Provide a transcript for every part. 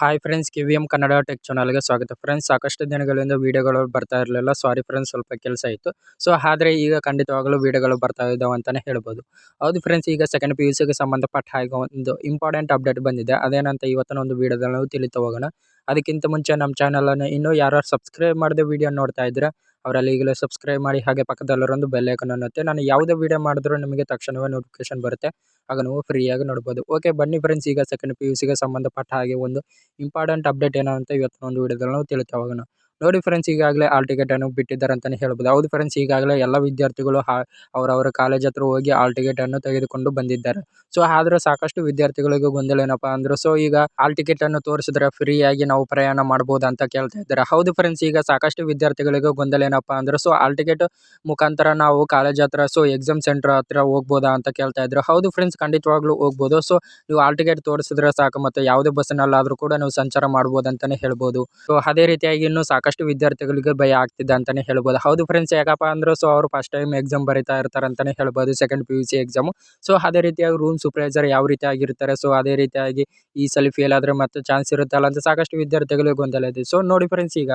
Hi friends K V M Kannada tech ಚಾನಲ್ಗೆ ಸ್ವಾಗತ. Friends ಸಾಕಷ್ಟು ದಿನಗಳಿಂದ ವೀಡಿಯೋಗಳು ಬರ್ತಾ ಇರಲಿಲ್ಲ. ಸಾರಿ ಫ್ರೆಂಡ್ಸ್ ಸ್ವಲ್ಪ ಕೆಲಸ ಇತ್ತು. ಸೊ ಆದರೆ ಈಗ ಖಂಡಿತವಾಗಲೂ ವೀಡಿಯೋಗಳು ಬರ್ತಾ ಇದ್ದಾವೆ ಅಂತಲೇ ಹೇಳ್ಬೋದು. ಹೌದು ಫ್ರೆಂಡ್ಸ್ ಈಗ ಸೆಕೆಂಡ್ ಪಿ ಯು ಸಿಗೆ ಸಂಬಂಧಪಟ್ಟ ಹಾಗೆ ಒಂದು ಇಂಪಾರ್ಟೆಂಟ್ ಅಪ್ಡೇಟ್ ಬಂದಿದೆ. ಅದೇನಂತ ಇವತ್ತಿನ ಒಂದು ವಿಡಿಯೋದಲ್ಲಿ ನಾವು ತಿಳಿತಾ ಹೋಗೋಣ. ಅದಕ್ಕಿಂತ ಮುಂಚೆ ನಮ್ಮ ಚಾನಲನ್ನು ಇನ್ನೂ ಯಾರು ಸಬ್ಸ್ಕ್ರೈಬ್ ಮಾಡದೆ ವಿಡಿಯೋ ನೋಡ್ತಾ ಇದ್ದೀರಾ ಅವರಲ್ಲಿ ಈಗಲೇ ಸಬ್ಸ್ಕ್ರೈಬ್ ಮಾಡಿ ಹಾಗೆ ಪಕ್ಕದಲ್ಲಿರೊಂದು ಬೆಲ್ ಐಕನ್ ಅನ್ನುತ್ತೆ ನಾನು ಯಾವುದೇ ವೀಡಿಯೋ ಮಾಡಿದ್ರೂ ನಿಮಗೆ ತಕ್ಷಣವೇ ನೋಟಿಫಿಕೇಶನ್ ಬರುತ್ತೆ. ಆಗ ನೀವು ಫ್ರೀಯಾಗಿ ನೋಡ್ಬೋದು. ಓಕೆ ಬನ್ನಿ ಫ್ರೆಂಡ್ಸ್ ಈಗ ಸೆಕೆಂಡ್ ಪಿ ಯು ಸಿಗೆ ಸಂಬಂಧಪಟ್ಟ ಹಾಗೆ ಒಂದು ಇಂಪಾರ್ಟೆಂಟ್ ಅಪ್ಡೇಟ್ ಏನಂತ ಇವತ್ತಿನ ಒಂದು ವೀಡಿಯೋದಲ್ಲಿ ನಾವು ತಿಳಿತಾ ಹೋಗೋಣ ನೋಡಿ ಫ್ರೆಂಡ್ಸ್ ಈಗಾಗಲೇ ಆಲ್ ಟಿಕೆಟನ್ನು ಬಿಟ್ಟಿದ್ದಾರೆ ಅಂತಾನೆ ಹೇಳ್ಬೋದು. ಹೌದು ಫ್ರೆಂಡ್ಸ್ ಈಗಾಗಲೇ ಎಲ್ಲ ವಿದ್ಯಾರ್ಥಿಗಳು ಹಾ, ಅವರವರ ಕಾಲೇಜ್ ಹತ್ರ ಹೋಗಿ ಆಲ್ ಟಿಕೆಟನ್ನು ತೆಗೆದುಕೊಂಡು ಬಂದಿದ್ದಾರೆ. ಸೊ ಆದರೂ ಸಾಕಷ್ಟು ವಿದ್ಯಾರ್ಥಿಗಳಿಗೆ ಗೊಂದಲ ಏನಪ್ಪ ಅಂದ್ರೆ ಸೊ ಈಗ ಆಲ್ ಟಿಕೆಟನ್ನು ತೋರಿಸಿದ್ರೆ ಫ್ರೀಯಾಗಿ ನಾವು ಪ್ರಯಾಣ ಮಾಡ್ಬೋದು ಅಂತ ಕೇಳ್ತಾ ಇದ್ದಾರೆ. ಹೌದು ಫ್ರೆಂಡ್ಸ್ ಈಗ ಸಾಕಷ್ಟು ವಿದ್ಯಾರ್ಥಿಗಳಿಗೆ ಗೊಂದಲ ಏನಪ್ಪ ಅಂದ್ರೆ ಸೊ ಆಲ್ ಟಿಕೆಟ್ ಮುಖಾಂತರ ನಾವು ಕಾಲೇಜ್ ಹತ್ರ ಸೊ ಎಕ್ಸಾಮ್ ಸೆಂಟರ್ ಹತ್ರ ಹೋಗ್ಬೋದಾ ಅಂತ ಕೇಳ್ತಾ ಇದ್ರು. ಹೌದು ಫ್ರೆಂಡ್ಸ್ ಖಂಡಿತವಾಗ್ಲೂ ಹೋಗ್ಬೋದು. ಸೊ ನೀವು ಆಲ್ ಟಿಕೆಟ್ ತೋರಿಸಿದ್ರೆ ಸಾಕು, ಮತ್ತು ಯಾವುದೇ ಬಸ್ನಲ್ಲಾದರೂ ಕೂಡ ನೀವು ಸಂಚಾರ ಮಾಡ್ಬೋದು ಅಂತಾನೆ ಹೇಳ್ಬೋದು. ಸೊ ಅದೇ ರೀತಿಯಾಗಿ ಇನ್ನು ಸಾಕಷ್ಟು ವಿದ್ಯಾರ್ಥಿಗಳಿಗೆ ಭಯ ಆಗ್ತಿದೆ ಅಂತಲೇ ಹೇಳ್ಬೋದು. ಹೌದು ಫ್ರೆಂಡ್ಸ್ ಯಾಕಪ್ಪ ಅಂದ್ರೆ ಸೊ ಅವರು ಫಸ್ಟ್ ಟೈಮ್ ಎಕ್ಸಾಮ್ ಬರೀತಾ ಇರ್ತಾರೆ ಅಂತಲೇ ಹೇಳ್ಬೋದು second P U C exam so ಅದೇ ರೀತಿಯಾಗಿ ರೂಮ್ ಸೂಪರ್ವೈಸರ್ ಯಾವ ರೀತಿಯಾಗಿರ್ತಾರೆ ಸೊ ಅದೇ ರೀತಿಯಾಗಿ ಈ ಸಲ ಫೇಲ್ ಆದರೆ ಮತ್ತೆ ಚಾನ್ಸ್ ಇರುತ್ತಲ್ಲ ಅಂತ ಸಾಕಷ್ಟು ವಿದ್ಯಾರ್ಥಿಗಳಿಗೆ ಗೊಂದಲ ಇದೆ. ಸೊ ನೋಡಿ ಫ್ರೆಂಡ್ಸ್ ಈಗ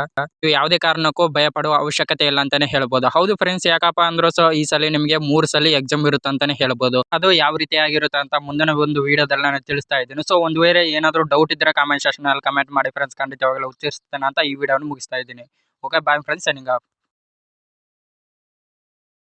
ಯಾವುದೇ ಕಾರಣಕ್ಕೂ ಭಯ ಪಡುವ ಅವಶ್ಯಕತೆ ಇಲ್ಲ ಅಂತಾನೆ ಹೇಳ್ಬೋದು. ಹೌದು ಫ್ರೆಂಡ್ಸ್ ಯಾಕಪ್ಪ ಅಂದ್ರೆ ಸೊ ಈ ಸಲ ನಿಮಗೆ ಮೂರು ಸಲ ಎಕ್ಸಾಮ್ ಇರುತ್ತೆ ಅಂತಾನೆ ಹೇಳ್ಬೋದು. ಅದು ಯಾವ ರೀತಿಯಾಗಿರುತ್ತೆ ಅಂತ ಮುಂದಿನ ಒಂದು ವಿಡಿಯೋದಲ್ಲಿ ನಾನು ತಿಳಿಸ್ತಾ ಇದ್ದೀನಿ. ಸೊ ಒಂದು ವೇಳೆ ಏನಾದರೂ ಡೌಟ್ ಇದ್ರೆ ಕಾಮೆಂಟ್ ಸೆಕ್ಷನ್ ಅಲ್ಲಿ ಕಮೆಂಟ್ ಮಾಡಿ ಫ್ರೆಂಡ್ಸ್ ಖಂಡಿತವಾಗಲೂ ಉತ್ತರಿಸ್ತೇನೆ ಅಂತ ಈ ವಿಡಿಯೋನ ಮುಗಿಸ್ತಾ ಇದ್ದೀನಿ okay bye friends signing off